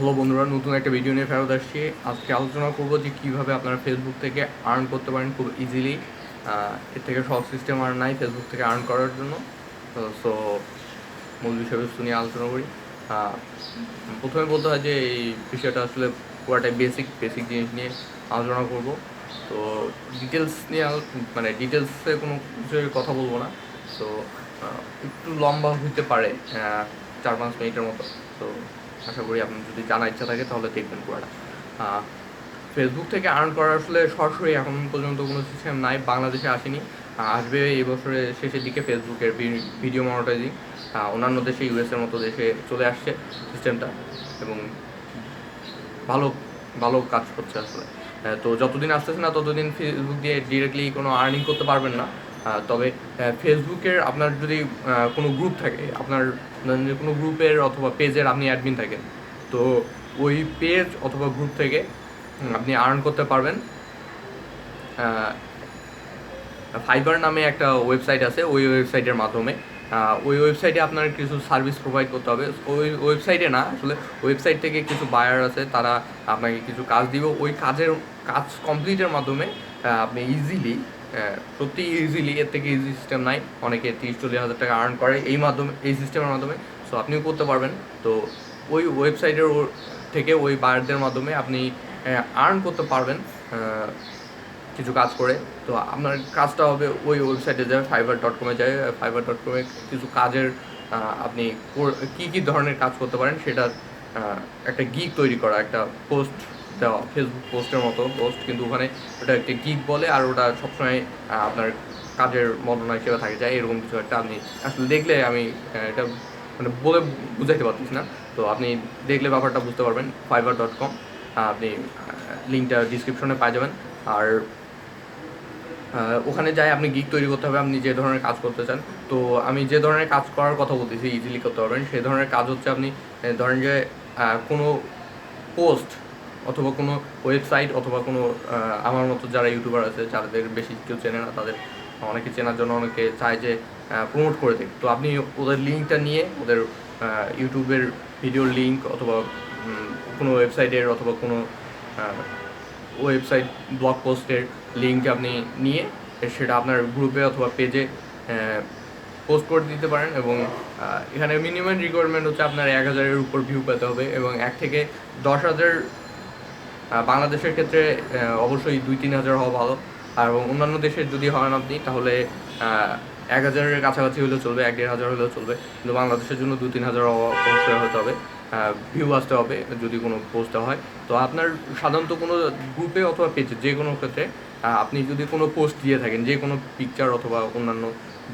Hello বন্ধুরা, নতুন একটা ভিডিও নিয়ে ফেরত আসছি। আজকে আলোচনা করব যে কীভাবে আপনারা ফেসবুক থেকে আর্ন করতে পারেন খুব ইজিলি এর থেকে সব সিস্টেম আর নাই ফেসবুক থেকে আর্ন করার জন্য। সো মূল বিষয়বস্তু নিয়ে আলোচনা করি। প্রথমে বলতে হয় যে এই বিষয়টা আসলে পুরাটাই বেসিক বেসিক জিনিস নিয়ে আলোচনা করব। তো ডিটেলস নিয়ে মানে ডিটেলসে কোনো বিষয়ে কথা বলব না। তো একটু লম্বা হইতে পারে চার পাঁচ মিনিটের মতো। তো আশা করি আপনার যদি জানার ইচ্ছা থাকে তাহলে দেখবেন পুরোটা। ফেসবুক থেকে আর্ন করার আসলে সরাসরি এখন পর্যন্ত কোনো সিস্টেম নাই, বাংলাদেশে আসেনি। আসবে এই বছরের শেষের দিকে ফেসবুকের ভিডিও মনিটাইজিং অন্যান্য দেশে ইউএসের মতো দেশে চলে আসছে সিস্টেমটা এবং ভালো ভালো কাজ করছে আসলে। তো যতদিন আসতেছে না ততদিন ফেসবুক দিয়ে ডিরেক্টলি কোনো আর্নিং করতে পারবেন না। তবে ফেসবুকের আপনার যদি কোনো গ্রুপ থাকে, আপনার কোনো গ্রুপের অথবা পেজের আপনি অ্যাডমিন থাকেন, তো ওই পেজ অথবা গ্রুপ থেকে আপনি আর্ন করতে পারবেন। ফাইবার নামে একটা ওয়েবসাইট আছে, ওই ওয়েবসাইটের মাধ্যমে। ওই ওয়েবসাইটে আপনার কিছু সার্ভিস প্রোভাইড করতে হবে। ওই ওয়েবসাইটে না, আসলে ওয়েবসাইট থেকে কিছু বায়ার আছে, তারা আপনাকে কিছু কাজ দিব। ওই কাজের, কাজ কমপ্লিটের মাধ্যমে আপনি ইজিলি সত্যি ইজিলি এর থেকে ইজি সিস্টেম নাই। অনেকে তিরিশ, চল্লিশ হাজার টাকা আর্ন করে এই মাধ্যমে, এই সিস্টেমের মাধ্যমে। সো আপনিও করতে পারবেন। তো, ওই ওয়েবসাইটের থেকে ওই বায়ারদের মাধ্যমে আপনি আর্ন করতে পারবেন কিছু কাজ করে। তো, আপনার কাজটা হবে ওই ওয়েবসাইটে যায় ফাইবার ডট কমে যায় ফাইবার ডট কমে কিছু কাজের আপনি কী, কি ধরনের কাজ করতে পারেন সেটার একটা গিক তৈরি করা, একটা পোস্ট দেওয়া ফেসবুক পোস্টের মতো পোস্ট কিন্তু ওখানে ওটা একটা গিক বলে আর ওটা সবসময় আপনার কাজের বর্ণনা হিসেবে থাকে যায় এরকম কিছু একটা আপনি আসলে দেখলে আমি এটা মানে বলে বুঝাইতে পারতেছি না। তো আপনি দেখলে ব্যাপারটা বুঝতে পারবেন ফাইবার ডট কম আপনি লিঙ্কটা ডিসক্রিপশনে পাই যাবেন। আর ওখানে যাই আপনি গিক তৈরি করতে হবে, আপনি যে ধরনের কাজ করতে চান। তো আমি যে ধরনের কাজ করার কথা বলতেছি ইজিলি করতে পারবেন। সেই ধরনের কাজ হচ্ছে আপনি ধরেন যে কোনো পোস্ট অথবা কোনো ওয়েবসাইট অথবা কোনো আমার মতো যারা ইউটিউবার আছে, যাদের বেশি কেউ চেনে না, তাদের অনেকে চেনার জন্য অনেকে চায় যে প্রমোট করে দিক তো আপনি ওদের লিঙ্কটা নিয়ে, ওদের ইউটিউবের ভিডিওর লিঙ্ক অথবা কোনো ওয়েবসাইটের অথবা কোনো ওয়েবসাইট ব্লগ পোস্টের লিঙ্ক আপনি নিয়ে, সেটা আপনার গ্রুপে অথবা পেজে পোস্ট করে দিতে পারেন এবং এখানে মিনিমাম রিকোয়ারমেন্ট হচ্ছে আপনার এক হাজারের উপর ভিউ পেতে হবে এবং এক থেকে দশ হাজার বাংলাদেশের ক্ষেত্রে অবশ্যই দুই, তিন হাজার হওয়া ভালো। আর অন্যান্য দেশের যদি হন আপনি, তাহলে এক হাজারের কাছাকাছি হলেও চলবে, এক, দেড় হাজার হলেও চলবে। কিন্তু বাংলাদেশের জন্য দু তিন হাজার অবশ্যই হতে হবে। ভিউ আসতে হবে যদি কোনো পোস্ট হয়। তো আপনার সাধারণত কোনো গ্রুপে অথবা পেজে যে কোনো ক্ষেত্রে আপনি যদি কোনো পোস্ট দিয়ে থাকেন, যে কোনো পিকচার অথবা অন্যান্য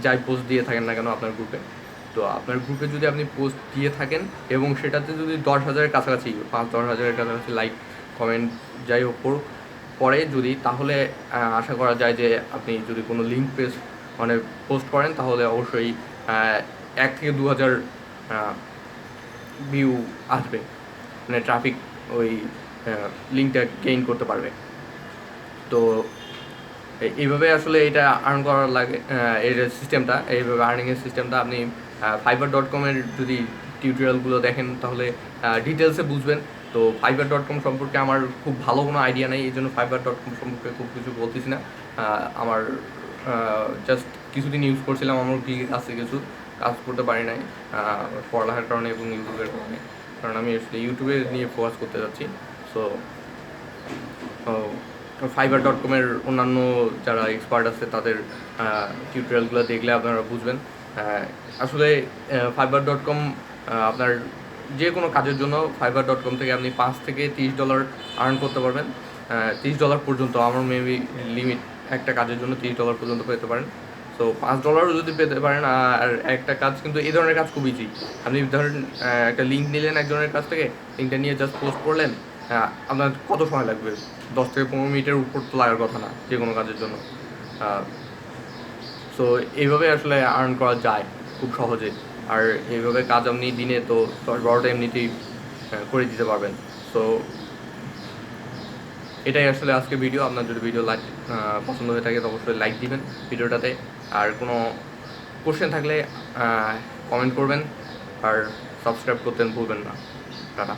যাই পোস্ট দিয়ে থাকেন না কেন আপনার গ্রুপে তো আপনার গ্রুপে যদি আপনি পোস্ট দিয়ে থাকেন এবং সেটাতে যদি দশ হাজারের কাছাকাছি, পাঁচ, দশ হাজারের কাছাকাছি লাইক কমেন্ট যাই হোক পরে যদি, তাহলে আশা করা যায় যে আপনি যদি কোনো লিঙ্ক পেজ মানে পোস্ট করেন, তাহলে অবশ্যই এক থেকে দু হাজার ভিউ আসবে। মানে ট্রাফিক ওই লিঙ্কটা গেইন করতে পারবে। তো এইভাবে আসলে এটা আর্ন করার লাগে এর সিস্টেমটা এইভাবে আর্নিংয়ের সিস্টেমটা আপনি ফাইবার ডট কমের যদি টিউটোরিয়ালগুলো দেখেন, তাহলে ডিটেলসে বুঝবেন। তো ফাইবার ডট কম সম্পর্কে আমার খুব ভালো কোনো আইডিয়া নেই এই জন্য ফাইবার ডট কম সম্পর্কে খুব কিছু বলতেছি না। আমার জাস্ট কিছুদিন ইউজ করছিলাম, আমার কি আছে কিছু, কাজ করতে পারি নাই পড়ালেখার কারণে এবং ইউটিউবের কারণে। কারণ আমি আসলে ইউটিউবে নিয়ে ফোকাস করতে যাচ্ছি সো ফাইবার ডট কমের অন্যান্য যারা এক্সপার্ট আছে, তাদের টিউটোরিয়ালগুলো দেখলে আপনারা বুঝবেন। আসলে ফাইবার ডট কম আপনার যে কোনো কাজের জন্য ফাইবার ডট কম থেকে আপনি পাঁচ থেকে তিরিশ ডলার আর্ন করতে পারবেন। তিরিশ ডলার পর্যন্ত, আমার মেবি লিমিট একটা কাজের জন্য তিরিশ ডলার পর্যন্ত পেতে পারেন। তো পাঁচ ডলারও যদি পেতে পারেন, আর একটা কাজ কিন্তু এই ধরনের কাজ খুব ইজি আপনি ধরেন একটা লিঙ্ক নিলেন একজনের কাছ থেকে লিঙ্কটা নিয়ে জাস্ট পোস্ট করলেন আপনার কত সময় লাগবে? দশ থেকে পনেরো মিনিটের উপর তো লাগার কথা না, যে কোনো কাজের জন্য। সো এইভাবে আসলে আর্ন করা যায় খুব সহজে। আর এইভাবে কাজ আপনি দিনে তো দশ বারোটা এমনিতেই করে দিতে পারবেন। সো এটাই আসলে আজকে ভিডিও আপনার যদি ভিডিও লাইক পছন্দ হয়ে থাকে তো অবশ্যই লাইক দিবেন ভিডিওটাতে আর কোনো কোশ্চেন থাকলে কমেন্ট করবেন। আর সাবস্ক্রাইব করতে ভুলবেন না। টাটা।